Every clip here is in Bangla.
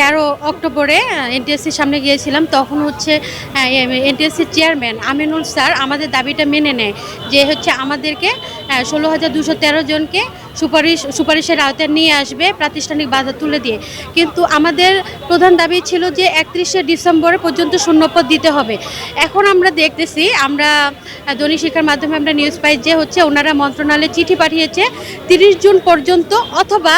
তেরো অক্টোবরে এনটিএসসির সামনে গিয়েছিলাম, তখন হচ্ছে এনটিএসসির চেয়ারম্যান আমিনুল স্যার আমাদের দাবিটা মেনে নেয় যে হচ্ছে আমাদেরকে ষোলো হাজার দুশো তেরো জনকে সুপারিশ, সুপারিশের আওতায় নিয়ে আসবে প্রাতিষ্ঠানিক বাধা তুলে দিয়ে। কিন্তু আমাদের প্রধান দাবি ছিল যে একত্রিশে ডিসেম্বর পর্যন্ত শূন্যপদ দিতে হবে। এখন আমরা দেখতেছি, আমরা দৈনিক শিক্ষার মাধ্যমে আমরা নিউজ পাই যে হচ্ছে ওনারা মন্ত্রণালয়ে চিঠি পাঠিয়েছে, তিরিশ জুন পর্যন্ত অথবা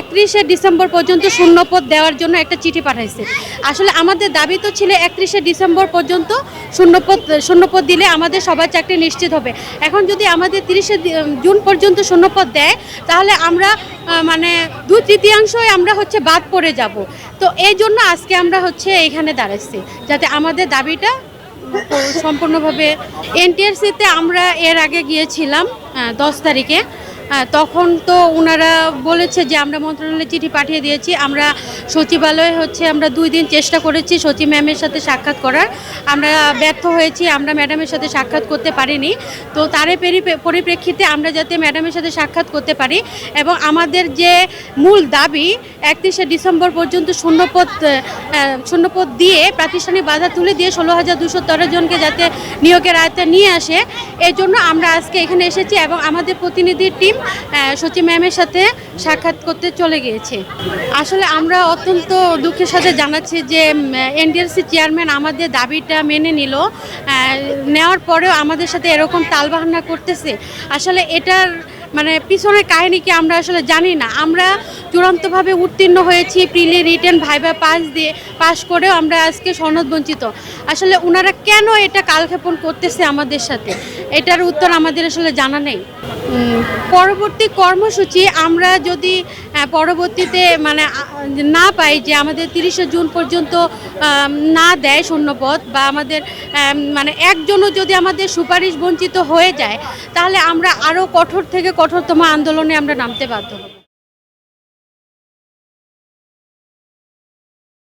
একত্রিশে ডিসেম্বর পর্যন্ত শূন্যপদ দেওয়ার জন্য একটা চিঠি পাঠাইছে। আসলে আমাদের দাবি তো ছিল একত্রিশে ডিসেম্বর পর্যন্ত শূন্যপদ শূন্যপদ দিলে আমাদের সবার চাকরি নিশ্চিত হবে। এখন যদি আমাদের তিরিশে জুন পর্যন্ত শূন্যপদ দেয়, তাহলে আমরা মানে দু তৃতীয়াংশই আমরা হচ্ছে বাদ পড়ে যাব। তো এই জন্য আজকে আমরা হচ্ছে এখানে দাঁড়াচ্ছি যাতে আমাদের দাবিটা সম্পূর্ণভাবে এনটিআরসিতে আমরা এর আগে গিয়েছিলাম দশ তারিখে। আহ, তখন তো ওনারা বলেছে যে আমরা মন্ত্রণালয়ে চিঠি পাঠিয়ে দিয়েছি আমরা সচিবালয়ে হচ্ছে আমরা দুই দিন চেষ্টা করেছি সচিব ম্যামের সাথে সাক্ষাৎ করার। আমরা ব্যর্থ হয়েছি আমরা ম্যাডামের সাথে সাক্ষাৎ করতে পারিনি। তো তার পরিপ্রেক্ষিতে আমরা যাতে ম্যাডামের সাথে সাক্ষাৎ করতে পারি এবং আমাদের যে মূল দাবি একত্রিশে ডিসেম্বর পর্যন্ত শূন্যপদ শূন্যপদ দিয়ে প্রাতিষ্ঠানিক বাধা তুলে দিয়ে ষোলো হাজার দুশো তেরো জনকে যাতে নিয়োগের আয়ত্তে নিয়ে আসে। এই জন্য আমরা আজকে এখানে এসেছি এবং আমাদের প্রতিনিধির টিম সচিব ম্যামের সাথে সাক্ষাৎ করতে চলে গিয়েছে। আসলে আমরা অত্যন্ত দুঃখের সাথে জানাচ্ছি যে এনডিএলসি চেয়ারম্যান আমাদের দাবিটা মেনে নিল। নেওয়ার পরেও আমাদের সাথে এরকম তালবাহানা করতেছে। আসলে এটার মানে পিছনের কাহিনী কি আমরা আসলে জানি না। আমরা চূড়ান্তভাবে উত্তীর্ণ হয়েছি প্রিলি রিটার্ন ভাইবা পাস দিয়ে, পাস করেও আমরা আজকে সনদ বঞ্চিত। আসলে ওনারা কেন এটা কালক্ষেপণ করতেছে আমাদের সাথে? এটার উত্তর আমাদের আসলে জানা নেই। পরবর্তী কর্মসূচি আমরা যদি পরবর্তীতে মানে না পাই যে আমাদের তিরিশে জুন পর্যন্ত না দেয় শূন্যপদ বা আমাদের মানে একজনও যদি আমাদের সুপারিশ বঞ্চিত হয়ে যায়, তাহলে আমরা আরও কঠোর থেকে কঠোরতম আন্দোলনে আমরা নামতে বাধ্য হব।